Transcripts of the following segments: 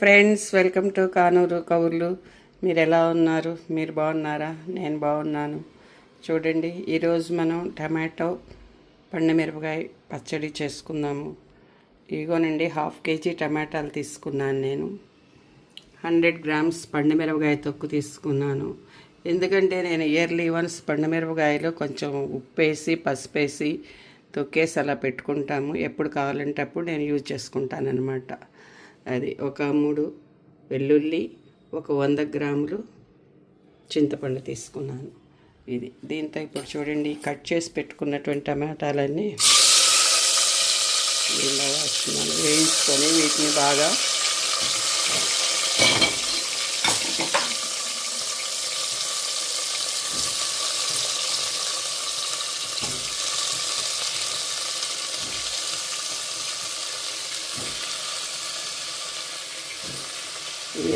Friends welcome to Kanuru కవుర్లు మీరు ఎలా ఉన్నారు? మీరు బాగున్నారా? నేను బాగున్నాను. చూడండి ఈరోజు మనం టమాటో పండుమిరపకాయ పచ్చడి చేసుకుందాము. ఇగోనండి హాఫ్ కేజీ టమాటాలు తీసుకున్నాను నేను. హండ్రెడ్ గ్రామ్స్ పండుమిరపకాయ తొక్కు తీసుకున్నాను. ఎందుకంటే నేను ఇయర్లీ వన్స్ పండుమిరపకాయలో కొంచెం ఉప్పు వేసి పసుపు వేసి తొక్కేసి అలా పెట్టుకుంటాము. ఎప్పుడు కావాలంటే అప్పుడు నేను యూజ్ చేసుకుంటాను అనమాట అది ఒక మూడు వెల్లుల్లి ఒక వంద గ్రాములు చింతపండు తీసుకున్నాను. ఇది దీంతో ఇప్పుడు చూడండి కట్ చేసి పెట్టుకున్నటువంటి టమాటాలన్నీ ఇలా వేస్తున్నాను వేయించుకొని వీటిని బాగా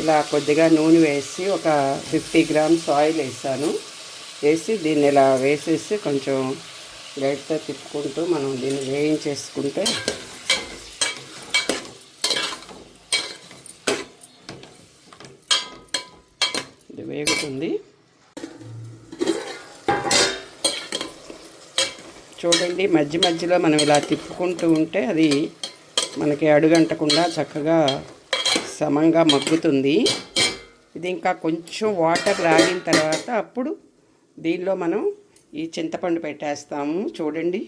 ఇలా కొద్దిగా నూనె వేసి ఒక ఫిఫ్టీ గ్రామ్స్ ఆయిల్ వేసాను. వేసి దీన్ని ఇలా వేసేసి కొంచెం గైడ్తో తిప్పుకుంటూ మనం దీన్ని వేయించేసుకుంటే ఇది వేగుతుంది. చూడండి మధ్య మధ్యలో మనం ఇలా తిప్పుకుంటూ ఉంటే అది మనకి అడుగంటకుండా చక్కగా సమంగా మగ్గుతుంది. ఇది ఇంకా కొంచెం వాటర్ రాగిన తర్వాత అప్పుడు దీనిలో మనం ఈ చింతపండు పెట్టేస్తాము. చూడండి.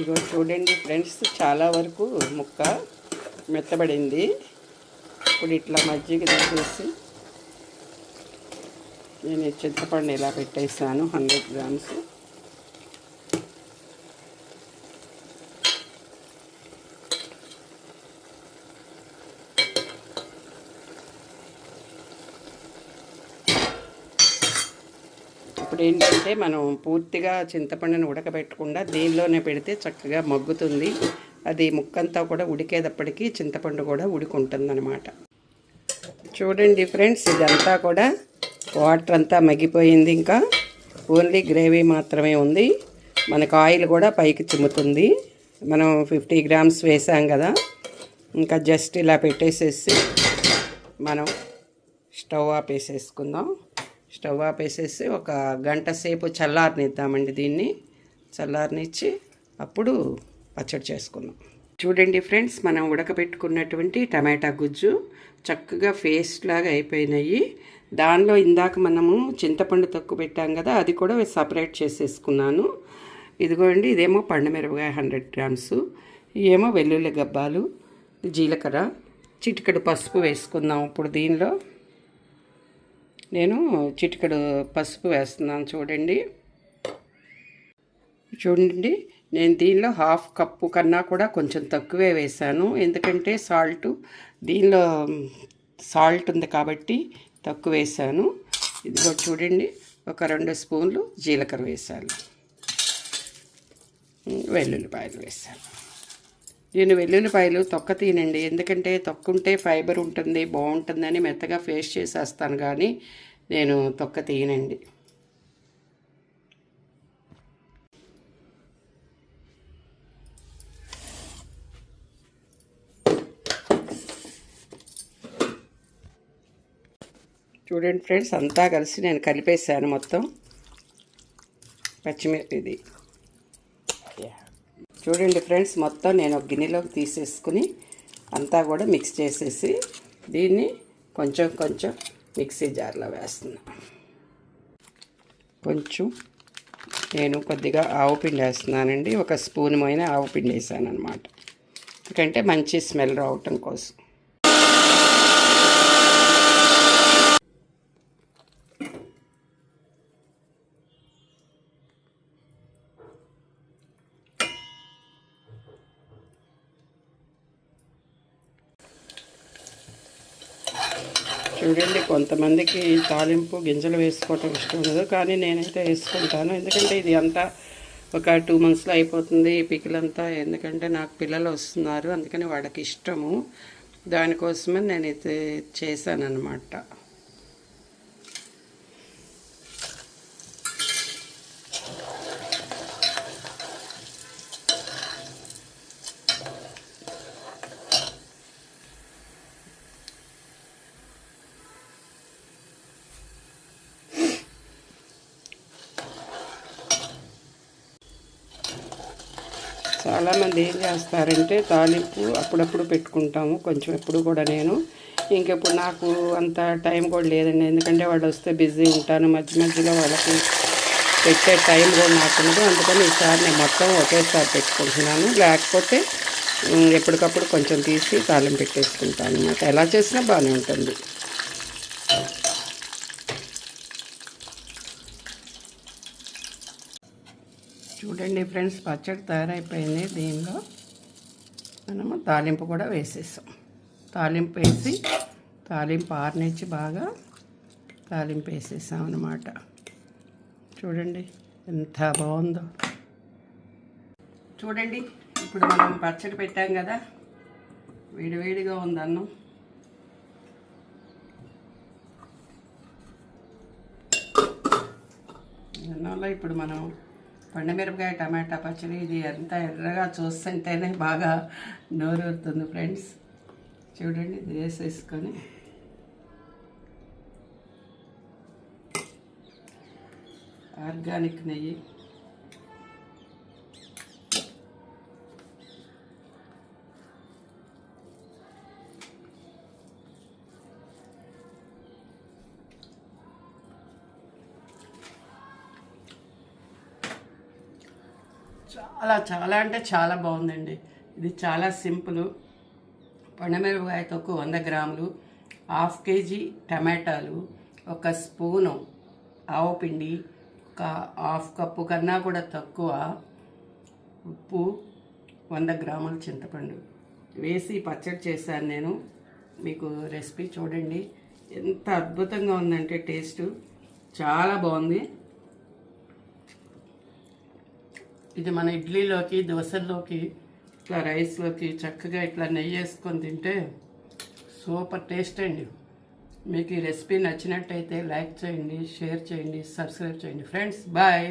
ఇగో చూడండి ఫ్రెండ్స్ చాలా వరకు ముక్క మెత్తబడింది. ఇప్పుడు ఇట్లా మజ్జిగ తీసేసి నేను చింతపండు ఇలా పెట్టేసాను హండ్రెడ్ గ్రామ్స్. ఇప్పుడు ఏంటంటే మనం పూర్తిగా చింతపండుని ఉడకబెట్టకుండా దీనిలోనే పెడితే చక్కగా మగ్గుతుంది. అది ముక్కంతా కూడా ఉడికేటప్పటికీ చింతపండు కూడా ఉడికుంటుందన్నమాట. చూడండి ఫ్రెండ్స్ ఇదంతా కూడా వాటర్ అంతా మగ్గిపోయింది ఇంకా. ఓన్లీ గ్రేవీ మాత్రమే ఉంది. మనకు ఆయిల్ కూడా పైకి చిమ్ముతుంది. మనం ఫిఫ్టీ గ్రామ్స్ వేసాం కదా. ఇంకా జస్ట్ ఇలా పెట్టేసేసి మనం స్టవ్ ఆపేసేసుకుందాం. స్టవ్ ఆపేసేసి ఒక గంట సేపు చల్లారనిద్దామండి దీన్ని. చల్లారనిచ్చి అప్పుడు పచ్చడి చేసుకుందాం చూడండి ఫ్రెండ్స్ మనం ఉడకబెట్టుకున్నటువంటి టమాటా గుజ్జు చక్కగా పేస్ట్ లాగా అయిపోయినాయి. దానిలో ఇందాక మనము చింతపండు తక్కువ పెట్టాం కదా అది కూడా సపరేట్ చేసేసుకున్నాను. ఇదిగోండి ఇదేమో పండుమిరపకాయ హండ్రెడ్ గ్రామ్స్ ఏమో వెల్లుల్లి గబ్బాలు జీలకర్ర చిటికెడు పసుపు వేసుకుందాం ఇప్పుడు దీనిలో. నేను చిటికెడు పసుపు వేస్తున్నాను చూడండి. చూడండి నేను దీనిలో హాఫ్ కప్పు కన్నా కూడా కొంచెం తక్కువే వేశాను. ఎందుకంటే సాల్ట్ దీనిలో సాల్ట్ ఉంది కాబట్టి తక్కువ వేసాను ఇదిగో చూడండి ఒక రెండు స్పూన్లు జీలకర్ర వేసాను వెల్లుల్లిపాయలు వేసాను నేను వెల్లుల్లిపాయలు తొక్క తినండి. ఎందుకంటే తొక్కుంటే ఫైబర్ ఉంటుంది బాగుంటుందని మెత్తగా ఫేస్ చేసేస్తాను కానీ నేను తొక్క తీయనండి చూడండి ఫ్రెండ్స్ అంతా కలిసి నేను కలిపేసాను మొత్తం. పచ్చిమిర్చి ఇది. చూడండి ఫ్రెండ్స్ మొత్తం నేను ఒక గిన్నెలోకి తీసేసుకుని అంతా కూడా మిక్స్ చేసేసి దీన్ని కొంచెం కొంచెం మిక్సీ జార్లో వేస్తున్నా. కొంచెం నేను కొద్దిగా ఆవు పిండి వేస్తున్నానండి. ఒక స్పూన్ అయిన ఆవు పిండి వేసాను అనమాట ఎందుకంటే మంచి స్మెల్ రావటం కోసం. చూడండి కొంతమందికి తాలింపు గింజలు వేసుకోవటం ఇష్టం ఉండదు కానీ నేనైతే వేసుకుంటాను. ఎందుకంటే ఇది అంతా ఒక టూ మంత్స్లో అయిపోతుంది పికిలంతా. ఎందుకంటే నాకు పిల్లలు వస్తున్నారు అందుకని వాళ్ళకి ఇష్టము. దానికోసమే నేనైతే చేశాను చాలామంది ఏం చేస్తారంటే తాలింపు అప్పుడప్పుడు పెట్టుకుంటాము. కొంచెం ఎప్పుడు కూడా నేను. ఇంకెప్పుడు నాకు అంత టైం కూడా లేదండి. ఎందుకంటే వాళ్ళు వస్తే బిజీ ఉంటాను. మధ్య మధ్యలో వాళ్ళకి పెట్టే టైం కూడా నాకు ఉండదు. అందుకని ఈసారి నేను మొత్తం ఒకేసారి పెట్టుకుంటున్నాను. లేకపోతే ఎప్పటికప్పుడు కొంచెం తీసి తాలింపు పెట్టేసుకుంటాను అనమాట ఎలా చేసినా బాగానే ఉంటుంది. చూడండి ఫ్రెండ్స్ పచ్చడి తయారైపోయింది. దీనిలో మనము తాలింపు కూడా వేసేసాం. తాలింపు వేసి తాలింపు ఆరనిచ్చి బాగా తాలింపు వేసేసాం అనమాట చూడండి ఎంత బాగుందో. చూడండి ఇప్పుడు మనం పచ్చడి పెట్టాం కదా. వేడివేడిగా ఉంది అన్నం. అన్నంలో ఇప్పుడు మనం పండమిరపకాయ టమాటా పచ్చడి ఇది ఎంత ఎర్రగా చూస్తుంటేనే బాగా నోరూరుతుంది ఫ్రెండ్స్. చూడండి ఇది వేసేసుకొని. ఆర్గానిక్ నెయ్యి. చాలా చాలా అంటే చాలా బాగుందండి. ఇది చాలా సింపుల్. పండుమిరపకాయ తొక్కు వంద గ్రాములు హాఫ్ కేజీ టమాటాలు ఒక స్పూను ఆవు పిండి ఒక హాఫ్ కప్పు కన్నా కూడా తక్కువ ఉప్పు వంద గ్రాముల చింతపండు. వేసి పచ్చడి చేశాను నేను. మీకు రెసిపీ చూడండి. ఎంత అద్భుతంగా ఉందంటే టేస్ట్. చాలా బాగుంది. ఇది మన ఇడ్లీలోకి దోశల్లోకి ఇట్లా రైస్లోకి చక్కగా ఇట్లా నెయ్యి వేసుకొని తింటే సూపర్ టేస్ట్ అండి. మీకు ఈ రెసిపీ నచ్చినట్టయితే లైక్ చేయండి షేర్ చేయండి సబ్స్క్రైబ్ చేయండి. Friends bye.